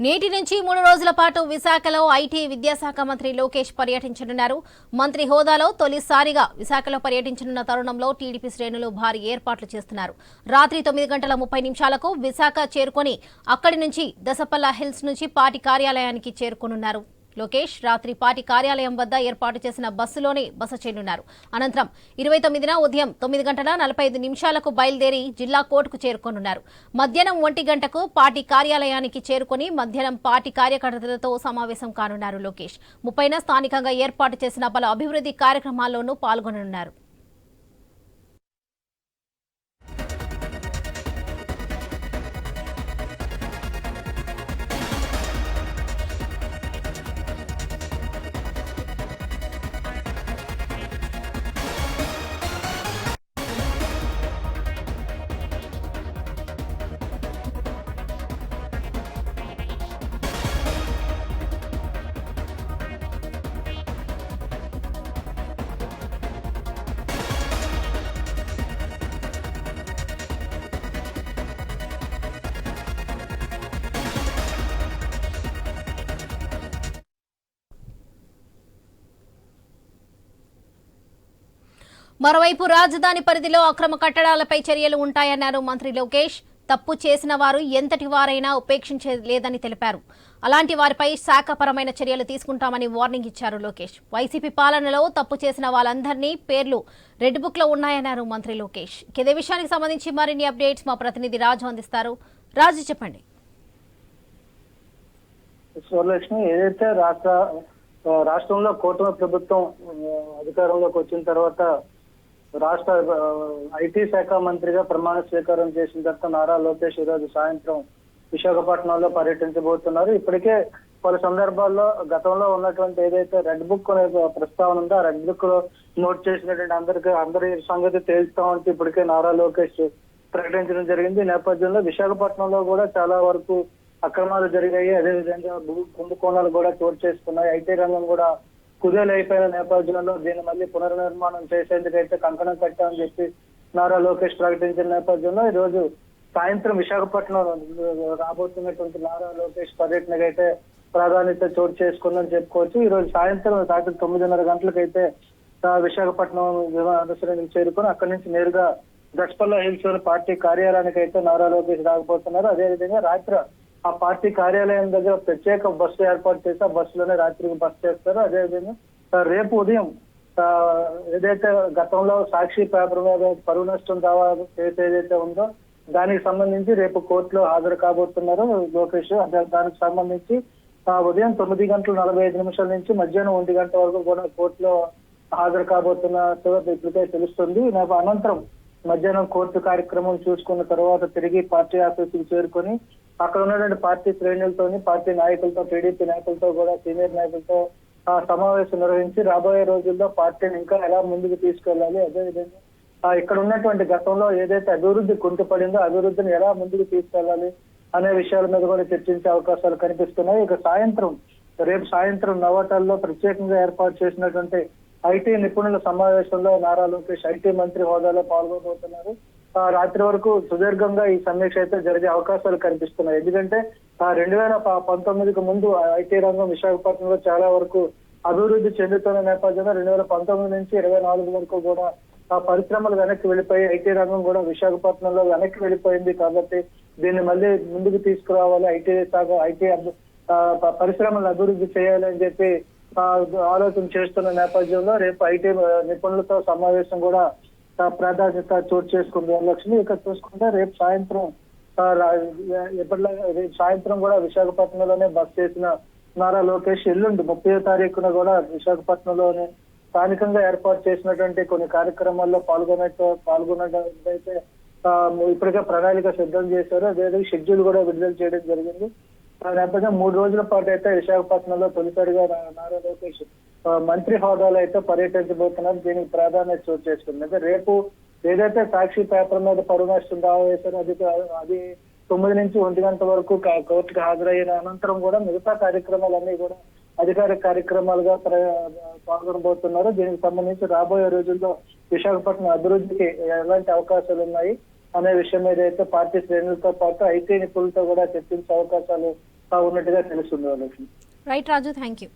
నేటి నుంచి మూడు రోజుల పాటు విశాఖలో ఐటీ విద్యాశాఖ మంత్రి లోకేష్ పర్యటించనున్నారు. మంత్రి హోదాలో తొలిసారిగా విశాఖలో పర్యటించనున్న తరుణంలో టీడీపీ శ్రేణులు భారీ ఏర్పాట్లు చేస్తున్నారు. రాత్రి తొమ్మిది గంటల ముప్పై నిమిషాలకు విశాఖ చేరుకొని అక్కడి నుంచి దసపల్ల హిల్స్ నుంచి పార్టీ కార్యాలయానికి చేరుకోనున్నారు. లోకేష్ రాత్రి పార్టీ కార్యాలయం వద్ద ఏర్పాటు చేసిన బస్సులోనే బస చేయనున్నారు అనంతరం ఇరవై తొమ్మిదిన ఉదయం తొమ్మిది గంటల నలభై ఐదు నిమిషాలకు బయలుదేరి జిల్లా కోర్టుకు చేరుకోనున్నారు. మధ్యాహ్నం ఒంటి గంటకు పార్టీ కార్యాలయానికి చేరుకుని మధ్యాహ్నం పార్టీ కార్యకర్తలతో సమావేశం కానున్నారు లోకేష్. ముప్పైన స్థానికంగా ఏర్పాటు చేసిన పలు అభివృద్ధి కార్యక్రమాల్లోనూ పాల్గొననున్నారు. మరోవైపు రాజధాని పరిధిలో అక్రమ కట్టడాలపై చర్యలు ఉంటాయన్నారు మంత్రి లోకేష్. తప్పు చేసిన వారు ఎంతటి వారైనా ఉపేక్షించలేదని తెలిపారు. అలాంటి వారిపై శాఖపరమైన చర్యలు తీసుకుంటామని వార్నింగ్ ఇచ్చారు లోకేష్. వైసీపీ పాలనలో తప్పు చేసిన వాళ్ళందరినీ పేర్లు రెడ్ బుక్లో ఉన్నాయన్నారు మంత్రి లోకేష్. ఇదే విషయానికి సంబంధించి మరిన్ని అప్డేట్స్ మా ప్రతినిధి రాజు అందిస్తారు. రాజు చెప్పండి. ఏదైతే రాష్ట్ర రాష్ట్రంలో కూటమి ప్రభుత్వం అధికారంలోకి వచ్చిన తర్వాత రాష్ట్ర ఐటీ శాఖ మంత్రిగా ప్రమాణ స్వీకారం చేసిన తర్వాత నారా లోకేష్ ఈరోజు సాయంత్రం విశాఖపట్నంలో పర్యటించబోతున్నారు. ఇప్పటికే పలు సందర్భాల్లో గతంలో ఉన్నటువంటి ఏదైతే రెడ్ బుక్ అనే ప్రస్తావన ఉందో ఆ రెడ్ బుక్లో నోట్ చేసినటువంటి అందరికి అందరి సంగతి తేల్స్తామంటే ఇప్పటికే నారా లోకేష్ ప్రకటించడం జరిగింది. ఈ నేపథ్యంలో విశాఖపట్నంలో కూడా చాలా వరకు అక్రమాలు జరిగాయి. అదేవిధంగా భూ కుంభకోణాలు కూడా చోటు చేసుకున్నాయి. ఐటీ రంగం కూడా కుదేలైపోయిన నేపథ్యంలో దీన్ని మళ్ళీ పునర్నిర్మాణం చేసేందుకైతే కంకణం కట్టామని చెప్పి నారా లోకేష్ ప్రకటించిన నేపథ్యంలో ఈ రోజు సాయంత్రం విశాఖపట్నం రాబోతున్నటువంటి నారా లోకేష్ పర్యటనకైతే ప్రాధాన్యత చోటు చేసుకుందని చెప్పుకోవచ్చు. ఈ రోజు సాయంత్రం రాత్రి తొమ్మిదిన్నర గంటలకైతే విశాఖపట్నం విమానాశ్రయానికి చేరుకొని అక్కడి నుంచి నేరుగా దక్షపల్ల హిల్స్ పార్టీ కార్యాలయానికి అయితే నారా లోకేష్ రాకపోతున్నారు. అదేవిధంగా రాత్రి ఆ పార్టీ కార్యాలయం దగ్గర ప్రత్యేక బస్సు ఏర్పాటు చేసి ఆ బస్సులోనే రాత్రికి బస్ చేస్తారు. అదేవిధంగా రేపు ఉదయం ఏదైతే గతంలో సాక్షి పేపర్ మీద పరువు నష్టం దావా కేసు ఏదైతే ఉందో దానికి సంబంధించి రేపు కోర్టులో హాజరు కాబోతున్నారు లోకేష్. దానికి సంబంధించి ఉదయం తొమ్మిది గంటల నలభై ఐదు నిమిషాల నుంచి మధ్యాహ్నం ఒంటి గంట వరకు కూడా కోర్టులో హాజరు కాబోతున్నట్టు ఇప్పటికే తెలుస్తుంది. అనంతరం మధ్యాహ్నం కోర్టు కార్యక్రమం చూసుకున్న తర్వాత తిరిగి పార్టీ ఆఫీసుకి చేరుకొని అక్కడ ఉన్నటువంటి పార్టీ శ్రేణులతోని పార్టీ నాయకులతో టీడీపీ నాయకులతో కూడా సీనియర్ నాయకులతో ఆ సమావేశం నిర్వహించి రాబోయే రోజుల్లో పార్టీని ఇంకా ఎలా ముందుకు తీసుకెళ్ళాలి అదేవిధంగా ఇక్కడ ఉన్నటువంటి గతంలో ఏదైతే అభివృద్ధి కుంటుపడిందో అభివృద్ధిని ఎలా ముందుకు తీసుకెళ్ళాలి అనే విషయాల మీద కూడా చర్చించే అవకాశాలు కనిపిస్తున్నాయి. ఇక సాయంత్రం రేపు సాయంత్రం నవోటల్లో ప్రత్యేకంగా ఏర్పాటు చేసినటువంటి ఐటీ నిపుణుల సమావేశంలో నారా లోకేష్ ఐటీ మంత్రి హోదాలో పాల్గొనబోతున్నారు. రాత్రి వరకు సుదీర్ఘంగా ఈ సమీక్ష అయితే జరిగే అవకాశాలు కనిపిస్తున్నాయి. ఎందుకంటే రెండు వేల ప- పంతొమ్మిదికి ముందు ఐటీ రంగం విశాఖపట్నంలో చాలా వరకు అభివృద్ధి చెందుతున్న నేపథ్యంలో రెండు వేల పంతొమ్మిది నుంచి ఇరవై నాలుగు వరకు కూడా ఆ పరిశ్రమలు వెనక్కి వెళ్ళిపోయి ఐటీ రంగం కూడా విశాఖపట్నంలో వెనక్కి వెళ్ళిపోయింది కాబట్టి దీన్ని మళ్ళీ ముందుకు తీసుకురావాలి. ఐటీ శాఖ ఐటీ ఆ, ప- పరిశ్రమలను అభివృద్ధి చేయాలి అని చెప్పి ఆలోచన చేస్తున్న నేపథ్యంలో రేపు ఐటీ నిపుణులతో సమావేశం కూడా ప్రాధాన్యత చోటు చేసుకుంది లక్ష్మి ఇక్కడ చూసుకుంటే రేపు సాయంత్రం ఎప్పటిలాగా రేపు సాయంత్రం కూడా విశాఖపట్నంలోనే బస్ చేసిన నారా లోకేష్ ఎల్లుండి ముప్పై తారీఖున కూడా విశాఖపట్నంలోనే స్థానికంగా ఏర్పాటు చేసినటువంటి కొన్ని కార్యక్రమాల్లో పాల్గొనట్టు పాల్గొన్నట్టయితే ఇప్పటికే ప్రణాళిక సిద్ధం చేశారు అదేవిధంగా షెడ్యూల్ కూడా విడుదల చేయడం జరిగింది. ఆ నేపథ్యం మూడు రోజుల పాటు అయితే విశాఖపట్నంలో తొలిసారిగా నారా లోకేష్ మంత్రి హోదాలో అయితే పర్యటించబోతున్నారు. దీనికి ప్రాధాన్యత చోటు చేసుకుంది. అయితే రేపు ఏదైతే సాక్షి పేపర్ మీద పరువు నష్టం దావా అది అది తొమ్మిది నుంచి ఒంటి గంట వరకు కోర్టుకు హాజరయ్యిన అనంతరం కూడా మిగతా కార్యక్రమాలన్నీ కూడా అధికారిక కార్యక్రమాలుగా పాల్గొనబోతున్నారు. దీనికి సంబంధించి రాబోయే రోజుల్లో విశాఖపట్నం అభివృద్ధికి ఎలాంటి అవకాశాలు ఉన్నాయి అనే విషయం మీద అయితే పార్టీ శ్రేణులతో పాటు ఐటీ నిపుణులతో కూడా చర్చించే అవకాశాలు ఉన్నట్టుగా తెలుస్తుంది. Right Raju thank you